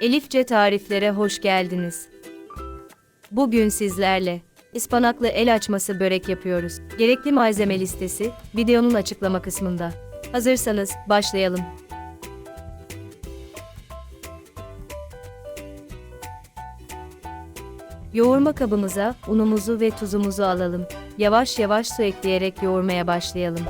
Elifçe tariflere hoş geldiniz. Bugün sizlerle ıspanaklı el açması börek yapıyoruz. Gerekli malzeme listesi videonun açıklama kısmında. Hazırsanız başlayalım. Yoğurma kabımıza unumuzu ve tuzumuzu alalım. Yavaş yavaş su ekleyerek yoğurmaya başlayalım.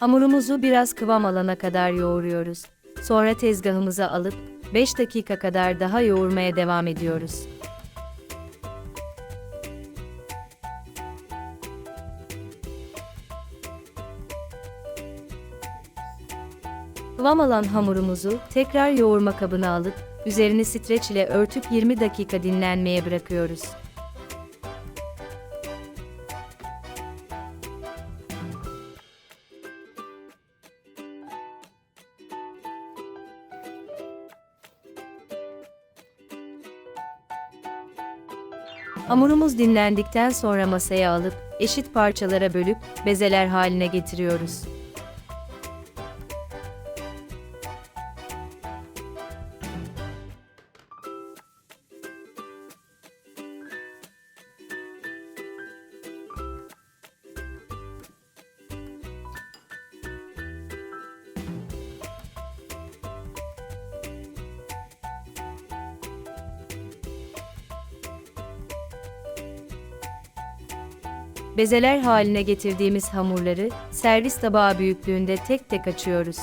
Hamurumuzu biraz kıvam alana kadar yoğuruyoruz. Sonra tezgahımıza alıp 5 dakika kadar daha yoğurmaya devam ediyoruz. Kıvam alan hamurumuzu tekrar yoğurma kabına alıp üzerini streç ile örtüp 20 dakika dinlenmeye bırakıyoruz. Hamurumuz dinlendikten sonra masaya alıp eşit parçalara bölüp bezeler haline getiriyoruz. Bezeler haline getirdiğimiz hamurları servis tabağı büyüklüğünde tek tek açıyoruz.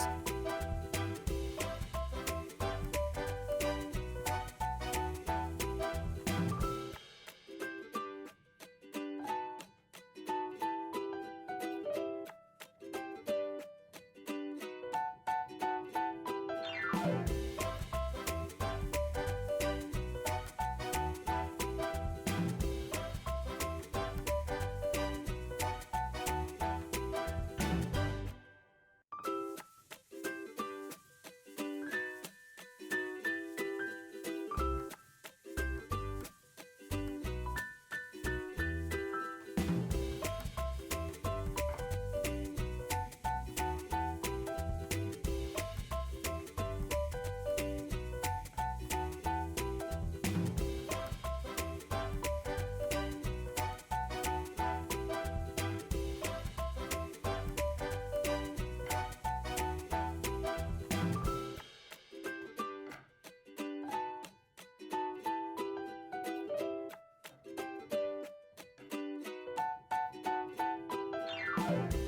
Bye.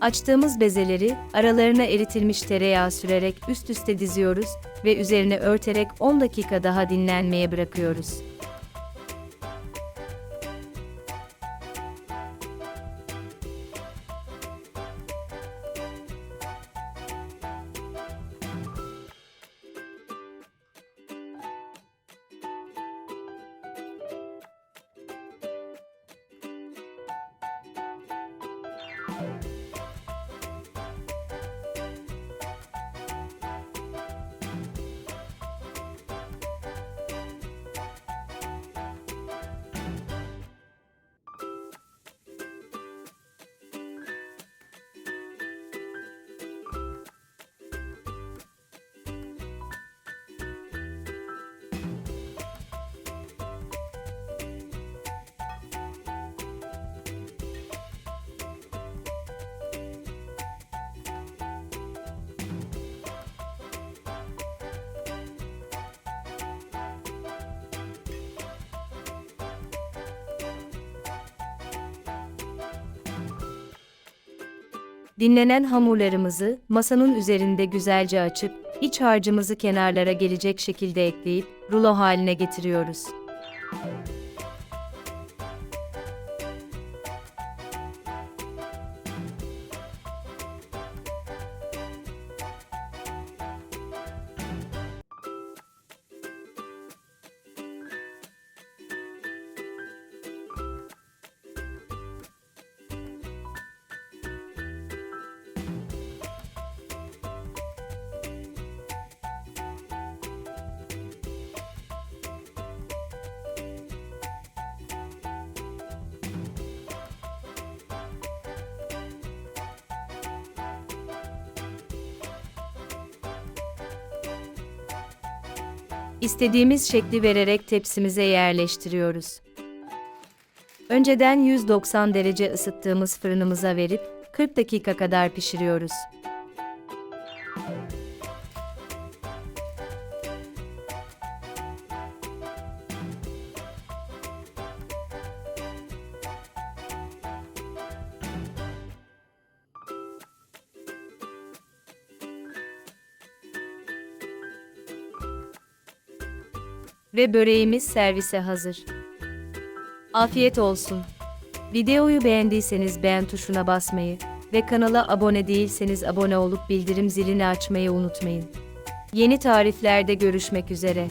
Açtığımız bezeleri aralarına eritilmiş tereyağı sürerek üst üste diziyoruz ve üzerine örterek 10 dakika daha dinlenmeye bırakıyoruz. Dinlenen hamurlarımızı masanın üzerinde güzelce açıp, iç harcımızı kenarlara gelecek şekilde ekleyip rulo haline getiriyoruz. İstediğimiz şekli vererek tepsimize yerleştiriyoruz. Önceden 190 derece ısıttığımız fırınımıza verip 40 dakika kadar pişiriyoruz. Ve böreğimiz servise hazır. Afiyet olsun. Videoyu beğendiyseniz beğen tuşuna basmayı ve kanala abone değilseniz abone olup bildirim zilini açmayı unutmayın. Yeni tariflerde görüşmek üzere.